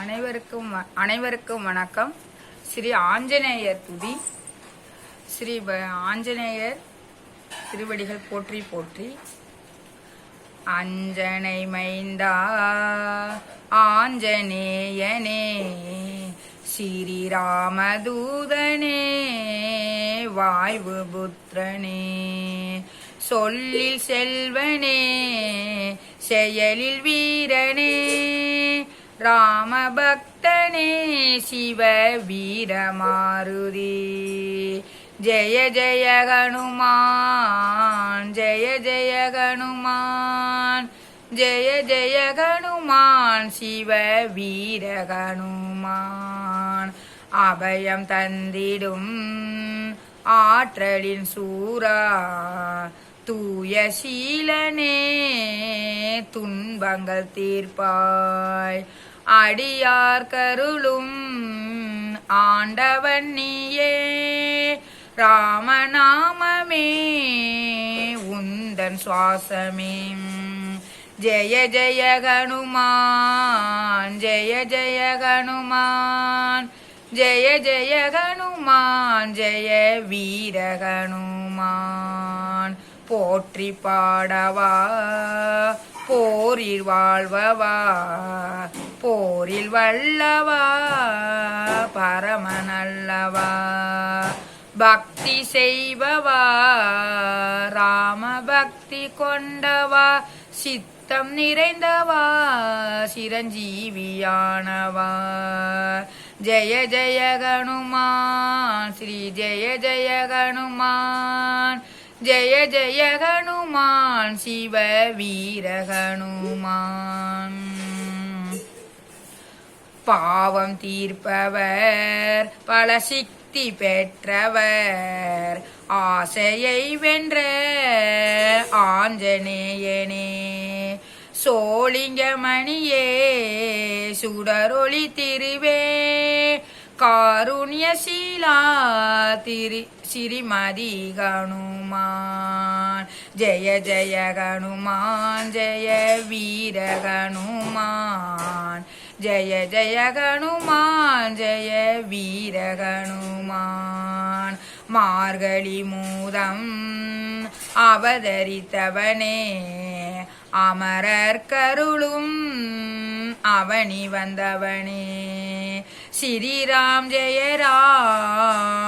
அனைவருக்கும் வ- அனைவருக்கும் வணக்கம். ஸ்ரீ ஆஞ்சநேயர் துதி. ஸ்ரீ ஆஞ்சநேயர் திருவடிகள் போற்றி போற்றி. அஞ்சனை மைந்தா ஆஞ்சநேயனே ஸ்ரீராமதூதனே வாய்வு புத்திரனே சொல்லில் செல்வனே செயலில் வீரனே ராமபக்தனே சிவ வீரமாருதி. ஜெய ஜெய ஹனுமான் ஜெய ஜெய ஹனுமான் ஜெய ஜெய ஹனுமான் சிவ வீர ஹனுமான். அபயம் தந்திடும் ஆற்றலின் சூரா தூய சீலனே துன்பங்கள் தீர்ப்பாய். அடியார் கருளும் ஆண்டவன் நீயே ராமநாமமே உந்தன் சுவாசமே. ஜெய ஜெய ஹனுமான் ஜெய ஜெய ஹனுமான் ஜெய ஜெய ஹனுமான் ஜெய வீர ஹனுமான். போற்றி பாடவா போரில் வாழ்வவா போரில் வல்லவா பரமநல்லவா. பக்தி செய்பவா ராம பக்தி கொண்டவா சித்தம் நிறைந்தவா சிரஞ்சீவியானவா. ஜெய ஜெய கணுமான் ஸ்ரீ ஜெய ஜெய கணுமான் ஜெய ஜெய ஹனுமான் சிவ வீர ஹனுமான். பாவம் தீர்ப்பவர் பல சக்தி பெற்றவர் ஆசையை வென்ற ஆஞ்சநேயனே. சோழிங்கமணியே சுடரொளி திருவே காருண்யசீலா திரு ஸ்ரீமதி ஹனுமான் ஜெய ஜெய ஹனுமான் ஜெய வீர ஹனுமான் ஜெய ஜெய ஹனுமான் ஜெய வீர ஹனுமான் மார்கழி மூதம் அவதரித்தவனே அமரர் கருளும் அவனி வந்தவனே ஸ்ரீராம் ஜெயரா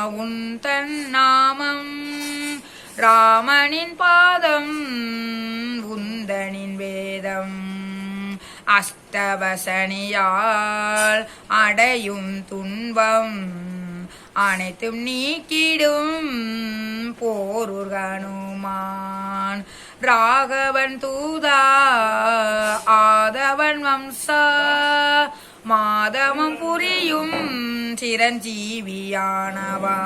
உன் தன் நாமம் ராமனின் பாதம் உந்தனின் வேதம். அஸ்தவசனியால் அடையும் துன்பம் அனைத்தும் நீக்கிடும் போரூர் ராகவன் தூதா ஆதவன் வம்சா. மாதவம் புரியும் சிரஞ்சீவியானவா.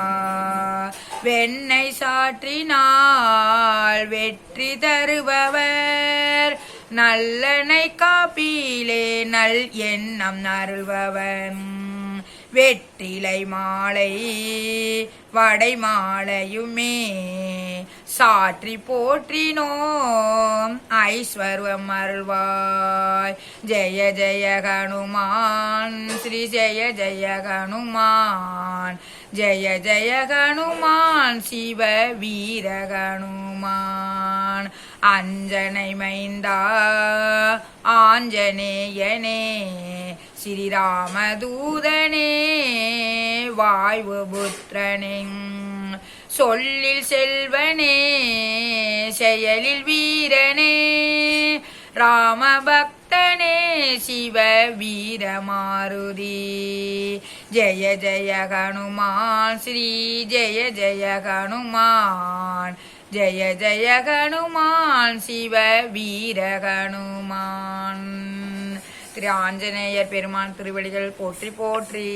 வெண்ணை சாற்றினால் வெற்றி தருபவர். நல்லனை காப்பிலே நல் எண்ணம் அருள்பவன். வெற்றிலை மாலை வடை மாலையுமே சாற்றி போற்றினோம். ஐஸ்வர்வம் அருள்வாய். ஜெய ஜெய ஹனுமான் ஸ்ரீ ஜெய ஜெய ஹனுமான். ஜெய ஜெய ஹனுமான் சிவ வீர ஹனுமான். அஞ்சனை மைந்தா ஆஞ்சநேயனே ஸ்ரீராமதூதனே வாய்வு புத்திரனே சொல்லில் செல்வனே செயலில் வீரனே. ராமபக்தனே சிவ வீரமாருதி ஜெய ஜெய ஹனுமான் ஸ்ரீ ஜெய ஜெய ஹனுமான். ஜெய ஜெய ஹனுமான் சிவ வீர ஹனுமான். திரு ஆஞ்சநேயர் பெருமான் திருவடிகள் போற்றி போற்றி.